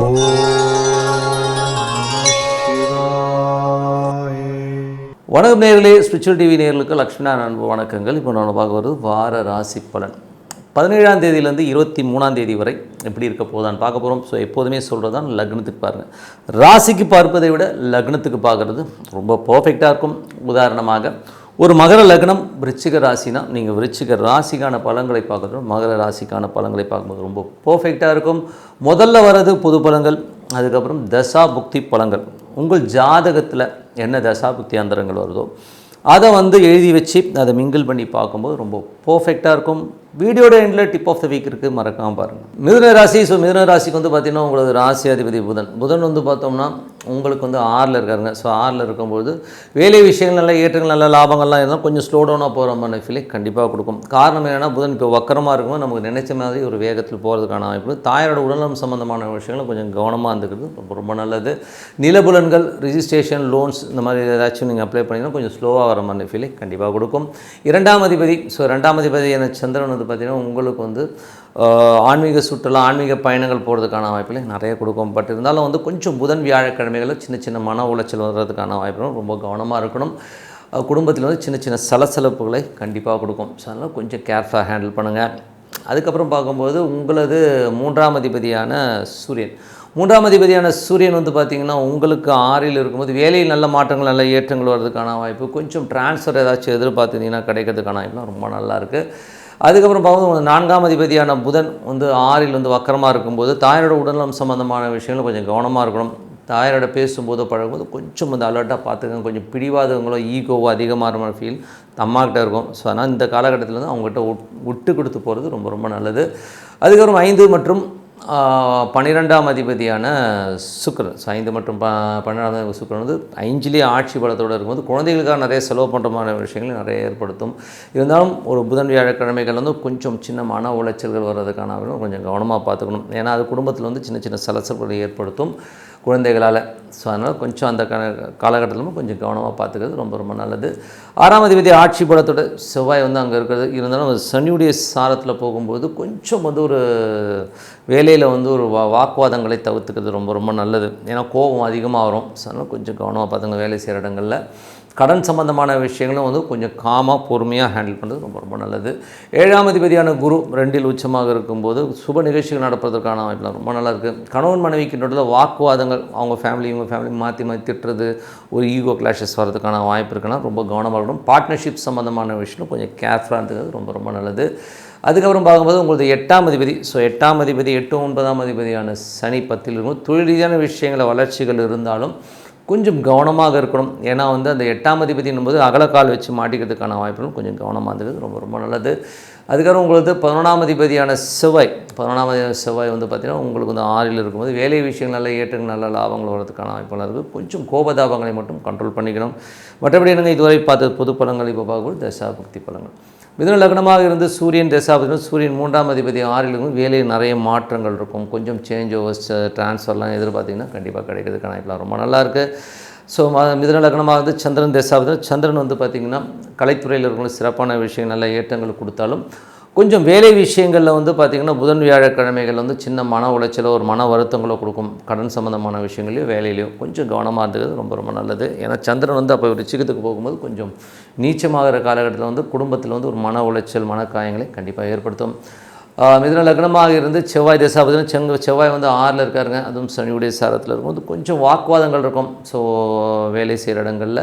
வணக்கம் நேர்களே spiritual TV நேர்களுக்கு லக்ஷ்மணா அன்பு வணக்கங்கள். இப்போ நான் பார்க்க வருது வார ராசி பலன். பதினேழாம் தேதியிலேருந்து இருபத்தி மூணாம் தேதி வரை எப்படி இருக்க போதான் பார்க்க போகிறோம் ஸோ எப்போதுமே சொல்கிறது தான் லக்னத்துக்கு பாருங்கள் ராசிக்கு பார்ப்பதை விட லக்னத்துக்கு பார்க்குறது ரொம்ப பர்ஃபெக்டாக இருக்கும். உதாரணமாக ஒரு மகர லக்னம் விருச்சிக ராசினா நீங்கள் விருச்சிக ராசிக்கான பலன்களை பார்க்குறோம் மகர ராசிக்கான பலன்களை பார்க்கும்போது ரொம்ப பர்ஃபெக்டாக இருக்கும். முதல்ல வர்றது பொது பலன்கள் அதுக்கப்புறம் தசா புக்தி பலன்கள். உங்கள் ஜாதகத்தில் என்ன தசா புக்தி அந்தரங்கள் வருதோ அதை வந்து எழுதி வச்சு அதை மிங்கிள் பண்ணி பார்க்கும்போது ரொம்ப பர்ஃபெக்டாக இருக்கும். வீடியோட எண்டில் டிப் ஆஃப் த வீக் இருக்குது மறக்காமல் பாருங்கள் மிதுன ராசி ஸோ மிதுன ராசிக்கு வந்து பார்த்திங்கன்னா உங்களுக்கு ராசி அதிபதி புதன். புதன் வந்து பார்த்தோம்னா உங்களுக்கு வந்து ஆறில் இருக்காருங்க. ஸோ ஆறில் இருக்கும்போது வேலை விஷயங்கள் நல்ல ஏற்றங்கள் நல்ல லாபங்கள்லாம் இருந்தால் கொஞ்சம் ஸ்லோ டவுனாக போகிற மாதிரி ஃபீலிங் கண்டிப்பாக கொடுக்கும். காரணம் என்னென்னா புதன் இப்போ வக்கரமாக இருக்கும்போது நமக்கு நினைச்ச மாதிரி ஒரு வேகத்தில் போகிறதுக்கான வாய்ப்பு. தாயோட உடல்நலம் சம்மந்தமான விஷயங்களும் கொஞ்சம் கவனமாக இருந்துக்கிறது ரொம்ப ரொம்ப நல்லது. நிலபுலன்கள் ரிஜிஸ்ட்ரேஷன் லோன்ஸ் இந்த மாதிரி ஏதாச்சும் நீங்கள் அப்ளை பண்ணிங்கன்னா கொஞ்சம் ஸ்லோவாக வர மாதிரி ஃபீலிங் கண்டிப்பாக கொடுக்கும். இரண்டாம் அதிபதி ஸோ ரெண்டாம் அதிபதி சந்திரன் வந்து பார்த்திங்கன்னா உங்களுக்கு வந்து ஆன்மீக சுற்றுலா ஆன்மீக பயணங்கள் போகிறதுக்கான வாய்ப்புகளை நிறைய கொடுக்கும். பட் இருந்தாலும் வந்து கொஞ்சம் புதன் வியாழக்கிழமைகளில் சின்ன சின்ன மன உளைச்சல் வர்றதுக்கான வாய்ப்புகளும் ரொம்ப கவனமாக இருக்கணும். குடும்பத்தில் வந்து சின்ன சின்ன சலசலப்புகளை கண்டிப்பாக கொடுக்கும். ஸோ அதனால் கொஞ்சம் கேர்ஃபுல்லாக ஹேண்டில் பண்ணுங்கள் அதுக்கப்புறம் பார்க்கும்போது உங்களது மூன்றாம் அதிபதியான சூரியன். மூன்றாம் அதிபதியான சூரியன் வந்து பார்த்திங்கன்னா உங்களுக்கு ஆறில் இருக்கும்போது வேலையில் நல்ல மாற்றங்கள் நல்ல ஏற்றங்கள் வர்றதுக்கான வாய்ப்பு கொஞ்சம் ட்ரான்ஸ்ஃபர் ஏதாச்சும் எதிர்பார்த்துருந்தீங்கன்னா கிடைக்கிறதுக்கான வாய்ப்புலாம் ரொம்ப நல்லா இருக்குது அதுக்கப்புறம் பார்க்கும்போது நான்காம் அதிபதியான புதன் வந்து ஆறில் வந்து வக்கரமாக இருக்கும்போது தாயாரோட உடல்நலம் சம்மந்தமான விஷயங்கள் கொஞ்சம் கவனமாக இருக்கணும். தாயாரோட பேசும்போது பழகும்போது கொஞ்சம் வந்து அலர்ட்டாக பார்த்துக்கங்க. கொஞ்சம் பிடிவாதங்களோ ஈகோவோ அதிகமாக ஃபீல் அம்மாக்கிட்ட இருக்கும். ஸோ ஆனால் இந்த காலகட்டத்தில் வந்து அவங்ககிட்ட விட் விட்டு கொடுத்து போகிறது ரொம்ப ரொம்ப நல்லது. அதுக்கப்புறம் ஐந்து மற்றும் பன்னிரெண்டாம் அதிபதியான சுக்கரன். ஸோ ஐந்து மற்றும் ப பன்னிரெண்டாம் சுக்கரன் சுக்கிரன் வந்து ஐஞ்சிலே ஆட்சி பலத்தோடு இருக்கும்போது குழந்தைகளுக்காக நிறைய செலவு பண்ணுற மாதிரி விஷயங்களை நிறைய ஏற்படுத்தும். இருந்தாலும் ஒரு புதன் வியாழக்கிழமைகள் வந்து கொஞ்சம் சின்ன மன உளைச்சல்கள் வர்றதுக்கான கொஞ்சம் கவனமாக பார்த்துக்கணும். ஏன்னா அது குடும்பத்தில் வந்து சின்ன சின்ன சலசல்களை ஏற்படுத்தும். குழந்தைகளால். ஸோ அதனால் கொஞ்சம் அந்த கா காலகட்டத்திலும் கொஞ்சம் கவனமாக பார்த்துக்கிறது ரொம்ப ரொம்ப நல்லது. ஆறாம் அதிபதி ஆட்சி படத்தோட செவ்வாய் வந்து அங்கே இருக்கிறது. இருந்தாலும் சனியுடைய சாரத்தில் போகும்போது கொஞ்சம் வந்து ஒரு வேலையில் வந்து ஒரு வா வாக்குவாதங்களை தவிர்த்துக்கிறது ரொம்ப ரொம்ப நல்லது. ஏன்னா கோபம் அதிகமாக வரும். ஸோ அதனால் கொஞ்சம் கவனமாக பார்த்துங்க வேலை செய்கிற இடங்களில். கடன் சம்பந்தமான விஷயங்களும் வந்து கொஞ்சம் காமாக பொறுமையாக ஹேண்டில் பண்ணுறது ரொம்ப ரொம்ப நல்லது. ஏழாம் அதிபதியான குரு ரெண்டில் உச்சமாக இருக்கும்போது சுப நிகழ்ச்சிகள் நடப்பதற்கான வாய்ப்புலாம் ரொம்ப நல்லா இருக்குது கணவன் மனைவிக்கு நடுவில் வாக்குவாதங்கள் அவங்க ஃபேமிலி இவங்க ஃபேமிலி மாற்றி மாற்றி திட்டுறது ஒரு ஈகோ கிளாஷஸ் வரதுக்கான வாய்ப்பு இருக்குன்னா ரொம்ப கவனமாக இருக்கணும். பார்ட்னர்ஷிப் சம்மந்தமான விஷயம் கொஞ்சம் கேர்ஃபுல்லாக இருந்துக்கிறது ரொம்ப ரொம்ப நல்லது. அதுக்கப்புறம் பார்க்கும்போது உங்களது எட்டாம் அதிபதி ஸோ எட்டாம் அதிபதி எட்டு ஒன்பதாம் அதிபதியான சனி பத்தில் இருக்கும் தொழில் ரீதியான விஷயங்கள வளர்ச்சிகள் இருந்தாலும் கொஞ்சம் கவனமாக இருக்கணும். ஏன்னா வந்து அந்த எட்டாம் அதிபதினும் போது அகலக்கால் வச்சு மாட்டிக்கிறதுக்கான வாய்ப்புகளும் கொஞ்சம் கவனமாக இருந்தது. ரொம்ப ரொம்ப நல்லது. அதுக்கப்புறம் உங்களுக்கு பதினொன்றாம் அதிபதியான செவ்வாய் பதினொன்றாம் அதிபதி செவ்வாய் வந்து பார்த்திங்கன்னா உங்களுக்கு வந்து ஆறில் இருக்கும்போது வேலை விஷயங்கள் நல்ல ஏற்றங்கள் நல்ல லாபங்கள் வரதுக்கான வாய்ப்புகள் இருக்குது. கொஞ்சம் கோபதாபங்களை மட்டும் கண்ட்ரோல் பண்ணிக்கணும். மற்றபடி என்னங்க இதுவரை பார்த்த பொது பலங்கள் இப்போ பார்க்கும்போது தசாபக்தி பலங்கள் மிதுன லக்னமாக இருந்து சூரியன் தசாபதி சூரியன் மூன்றாம் அதிபதி ஆறிலும் வேலையில் நிறைய மாற்றங்கள் இருக்கும். கொஞ்சம் சேஞ்ச் ஓவர்ஸ் ட்ரான்ஸ்ஃபர்லாம் எதிர்பார்த்தீங்கன்னா கண்டிப்பாக கிடைக்கிறதுக்கான வாய்ப்புலாம் ரொம்ப நல்லா இருக்குது ஸோ மிதுன லக்னமாக வந்து சந்திரன் தசாபதி சந்திரன் வந்து பார்த்திங்கன்னா கலைத்துறையில் இருக்கிற சிறப்பான விஷயம் நல்ல ஏற்றங்கள் கொடுத்தாலும் கொஞ்சம் வேலை விஷயங்களில் வந்து பார்த்திங்கன்னா புதன் வியாழக்கிழமைகள் வந்து சின்ன மன உளைச்சலோ ஒரு மன வருத்தங்களோ கொடுக்கும். கடன் சம்மந்தமான விஷயங்களையோ வேலையிலையோ கொஞ்சம் கவனமாக இருந்தது ரொம்ப ரொம்ப நல்லது. ஏன்னா சந்திரன் வந்து அப்போ ஒரு சிக்கத்துக்கு போகும்போது கொஞ்சம் நீச்சமாகிற காலகட்டத்தில் வந்து குடும்பத்தில் வந்து ஒரு மன உளைச்சல் மன காயங்களை கண்டிப்பாக ஏற்படுத்தும். மிதுன லக்னமாக இருந்து செவ்வாய் தசாபதினா செங்க செவ்வாய் வந்து ஆறில் இருக்காருங்க. அதுவும் சனியுடைய சாரத்தில் இருக்கும்போது கொஞ்சம் வாக்குவாதங்கள் இருக்கும். ஸோ வேலை செய்கிற இடங்களில்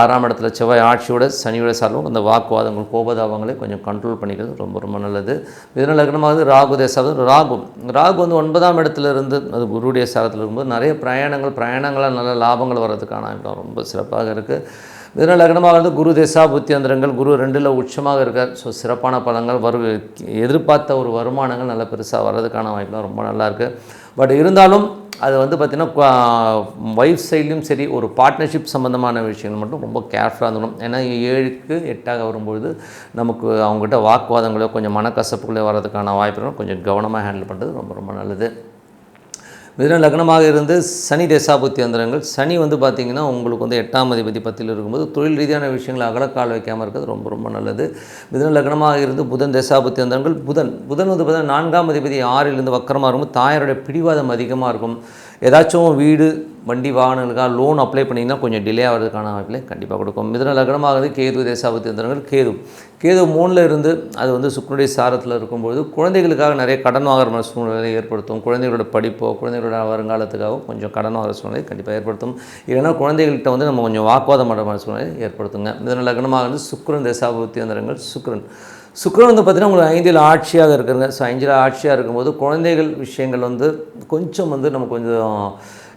ஆறாம் இடத்துல செவ்வாய் ஆட்சியோட சனியோட சார்பும் அந்த வாக்குவாதங்கள் கோபதாபங்களை கொஞ்சம் கண்ட்ரோல் பண்ணிக்கிறது ரொம்ப ரொம்ப நல்லது. மிதுன லக்னமாக ராகு தசாபதி ராகு. ராகு வந்து ஒன்பதாம் இடத்துல இருந்து அது குருடைய சாரத்தில் இருக்கும்போது நிறைய பிரயாணங்கள் பிரயாணங்களால் நல்ல லாபங்கள் வர்றதுக்கான வாய்ப்பு ரொம்ப சிறப்பாக இருக்குது மிதுன லக்னமாக வந்து குரு திசா புத்தியந்திரங்கள் குரு ரெண்டில் உச்சமாக இருக்கார். ஸோ சிறப்பான பலங்கள் வரு எதிர்பார்த்த ஒரு வருமானங்கள் நல்ல பெருசாக வர்றதுக்கான வாய்ப்புலாம் ரொம்ப நல்லா இருக்குது பட் இருந்தாலும் அது வந்து பார்த்திங்கன்னா ஒய்ஃப் சைட்லேயும் சரி ஒரு பார்ட்னர்ஷிப் சம்மந்தமான விஷயங்கள் மட்டும் ரொம்ப கேர்ஃபுல்லாக இருந்தணும் ஏன்னா ஏழுக்கு எட்டாக வரும்பொழுது நமக்கு அவங்ககிட்ட வாக்குவாதங்களோ கொஞ்சம் மனக்கசப்புகளோ வர்றதுக்கான வாய்ப்புகளும் கொஞ்சம் கவனமாக ஹேண்டில் பண்ணுறது ரொம்ப ரொம்ப நல்லது. மிதுன லக்னமாக இருந்து சனி தேசாபுத்தி அந்தரங்கள் சனி வந்து பார்த்திங்கன்னா உங்களுக்கு வந்து எட்டாம் அதிபதி பத்தில் இருக்கும்போது தொழில் ரீதியான விஷயங்களை அகலக்கால் வைக்காமல் இருக்கிறது ரொம்ப ரொம்ப நல்லது. மிதுன லக்னமாக இருந்து புதன் தேசாபுத்தி அந்தரங்கள் புதன் புதன் வந்து பார்த்தீங்கன்னா நான்காம் அதிபதி ஆறிலிருந்து வக்கரமாக இருக்கும் தாயாருடைய பிடிவாதம் அதிகமாக இருக்கும். ஏதாச்சும் வீடு வண்டி வாகனங்களுக்காக லோன் அப்ளை பண்ணிங்கன்னா கொஞ்சம் டிலே ஆகிறதுக்கான வாய்ப்பில் கண்டிப்பாக கொடுக்கும். மிதன லக்னமாகிறது கேது தேசாபத்தி தந்திரங்கள் கேது. கேது மூணில் இருந்து அது வந்து சுக்கனுடைய சாரத்தில் இருக்கும்போது குழந்தைகளுக்காக நிறைய கடன் வாங்குற மாதிரி சூழ்நிலை ஏற்படுத்தும். குழந்தைகளோட படிப்போ குழந்தைகளோட வருங்காலத்துக்காக கொஞ்சம் கடன் வாங்குற சூழ்நிலை கண்டிப்பாக ஏற்படுத்தும். இல்லைன்னா குழந்தைகள்கிட்ட வந்து நம்ம கொஞ்சம் வாக்குவாதம் பண்ணுற மாதிரி சூழ்நிலை ஏற்படுத்துங்க. மிதன லக்னமாக வந்து சுக்கரன் தேசாபத்தி தந்திரங்கள் சுக்கரன் சுக்கரன் வந்து பார்த்திங்கன்னா உங்களுக்கு ஐந்தில் ஆட்சியாக இருக்குங்க ஸோ ஐந்தில் ஆட்சியாக இருக்கும்போது குழந்தைகள் விஷயங்கள் வந்து கொஞ்சம் வந்து நம்ம கொஞ்சம்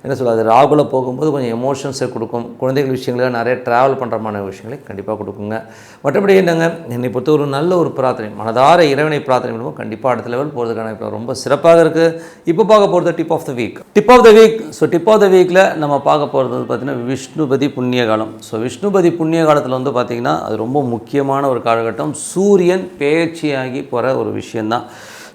என்ன சொல்கிறது ராகுல போகும்போது கொஞ்சம் எமோஷன்ஸை கொடுக்கும். குழந்தைகள் விஷயங்கள நிறைய ட்ராவல் பண்ணுறமான விஷயங்களை கண்டிப்பாக கொடுக்குங்க. மற்றபடி என்னங்க என்னை பொறுத்த ஒரு நல்ல ஒரு பிரார்த்தனை மனதார இறைவனை பிரார்த்தனை பண்ணுவோம் கண்டிப்பாக அடுத்த லெவல் போகிறதுக்கான இப்போ ரொம்ப சிறப்பாக இருக்குது இப்போ பார்க்க போகிறது tip of the week tip of the week so tip of the வீக்கில் நம்ம பார்க்க போகிறது வந்து பார்த்திங்கன்னா விஷ்ணுபதி புண்ணிய காலம். ஸோ விஷ்ணுபதி புண்ணிய காலத்தில் வந்து பார்த்திங்கன்னா அது ரொம்ப முக்கியமான ஒரு காலகட்டம். சூரியன் பேச்சியாகி போகிற ஒரு விஷயந்தான்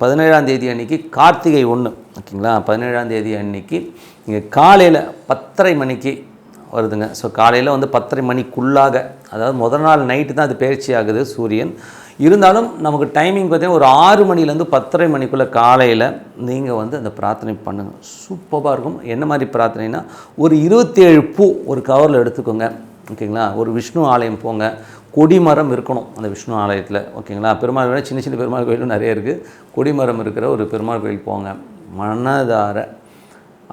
பதினேழாம் தேதி அன்னைக்கு கார்த்திகை ஒன்று ஓகேங்களா? பதினேழாம் தேதி அன்னைக்கு இங்கே காலையில் பத்தரை மணிக்கு வருதுங்க. ஸோ காலையில் வந்து பத்தரை மணிக்குள்ளாக அதாவது முதல் நாள் நைட்டு தான் அது பயிற்சி ஆகுது சூரியன். இருந்தாலும் நமக்கு டைமிங் பார்த்தீங்கன்னா ஒரு ஆறு மணிலேருந்து பத்தரை மணிக்குள்ளே காலையில் நீங்கள் வந்து அந்த பிரார்த்தனை பண்ணுங்கள் சூப்பராக இருக்கும். என்ன மாதிரி பிரார்த்தனைனா ஒரு இருபத்தேழு பூ ஒரு கவரில் எடுத்துக்கோங்க. ஓகேங்களா? ஒரு விஷ்ணு ஆலயம் போங்க. கொடிமரம் இருக்கணும் அந்த விஷ்ணு ஆலயத்தில் ஓகேங்களா? பெருமாள் கோயில் சின்ன சின்ன பெருமாள் கோயிலும் நிறைய இருக்குது கொடிமரம் இருக்கிற ஒரு பெருமாள் கோயில் போங்க. மனதார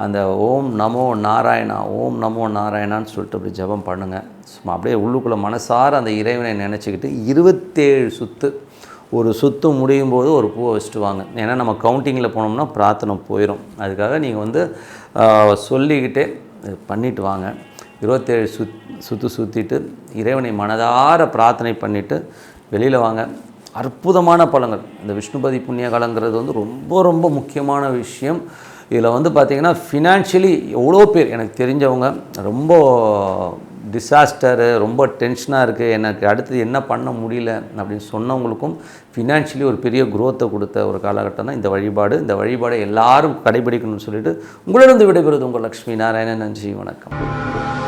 அந்த ஓம் நமோ நாராயணா ஓம் நமோ நாராயணான்னு சொல்லிட்டு அப்படி ஜெபம் பண்ணுங்கள் சும்மா அப்படியே உள்ளுக்குள்ளே மனசார அந்த இறைவனை நினச்சிக்கிட்டு இருபத்தேழு சுத்து ஒரு சுத்து முடியும் போது ஒரு பூவை வச்சுட்டு வாங்க. ஏன்னா நம்ம கவுண்டிங்கில் போனோம்னா பிரார்த்தனை போயிடும் அதுக்காக நீங்கள் வந்து சொல்லிக்கிட்டே பண்ணிட்டு வாங்க. இருபத்தேழு சுத் சுற்று சுற்றிட்டு இறைவனை மனதார பிரார்த்தனை பண்ணிவிட்டு வெளியில் வாங்க. அற்புதமான பலங்கள் இந்த விஷ்ணுபதி புண்ணிய காலங்கிறது வந்து ரொம்ப ரொம்ப முக்கியமான விஷயம். இதில் வந்து பார்த்திங்கன்னா ஃபினான்ஷியலி எவ்வளோ பேர் எனக்கு தெரிஞ்சவங்க ரொம்ப டிசாஸ்டரு ரொம்ப டென்ஷனாக இருக்குது எனக்கு அடுத்தது என்ன பண்ண முடியல அப்படின்னு சொன்னவங்களுக்கும் ஃபினான்ஷியலி ஒரு பெரிய குரோத்தை கொடுத்த ஒரு காலகட்டம் தான் இந்த வழிபாடு. இந்த வழிபாடை எல்லாரும் கடைபிடிக்கணும்னு சொல்லிட்டு உங்களிடம் விடைபெறுவது உங்கள் லக்ஷ்மி நாராயணன். நன்றி வணக்கம்.